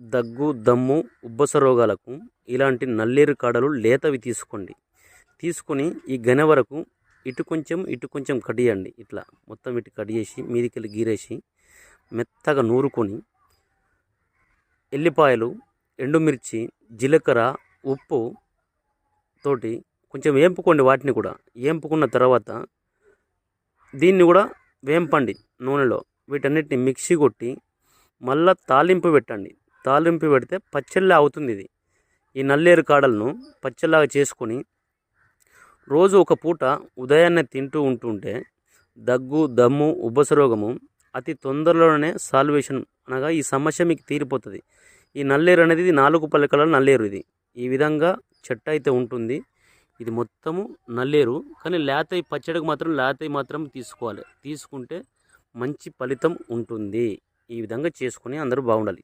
దగ్గు దమ్ము ఉబ్బస రోగాలకు ఇలాంటి నల్లేరు కాడలు లేతవి తీసుకోండి. తీసుకొని ఈ గనె వరకు ఇటు కొంచెం ఇటు కొంచెం కడియండి. ఇట్లా మొత్తం ఇటు కడిగేసి మీదికెళ్ళి గీరేసి మెత్తగా నూరుకొని ఎల్లిపాయలు ఎండుమిర్చి జీలకర్ర ఉప్పు తోటి కొంచెం వేంపుకోండి వాటిని కూడా. వేంపుకున్న తర్వాత దీన్ని కూడా వేంపండి నూనెలో. వీటన్నిటిని మిక్సీ కొట్టి మళ్ళా తాలింపు పెట్టండి. తాలింపు పెడితే పచ్చళ్ళ అవుతుంది ఇది. ఈ నల్లేరు కాడలను పచ్చళ్ళగా చేసుకొని రోజు ఒక పూట ఉదయాన్నే తింటూ ఉంటుంటే దగ్గు దమ్ము ఉబ్బసరోగము అతి తొందరలోనే సాల్వేషన్ అనగా ఈ సమస్య మీకు తీరిపోతుంది. ఈ నల్లేరు అనేది ఇది నాలుగు పలకల నల్లేరు ఇది. ఈ విధంగా చెట్టు అయితే ఉంటుంది. ఇది మొత్తము నల్లేరు కానీ లేతయి పచ్చడికి మాత్రం లేతయి మాత్రం తీసుకోవాలి. తీసుకుంటే మంచి ఫలితం ఉంటుంది. ఈ విధంగా చేసుకొని అందరూ బాగుండాలి.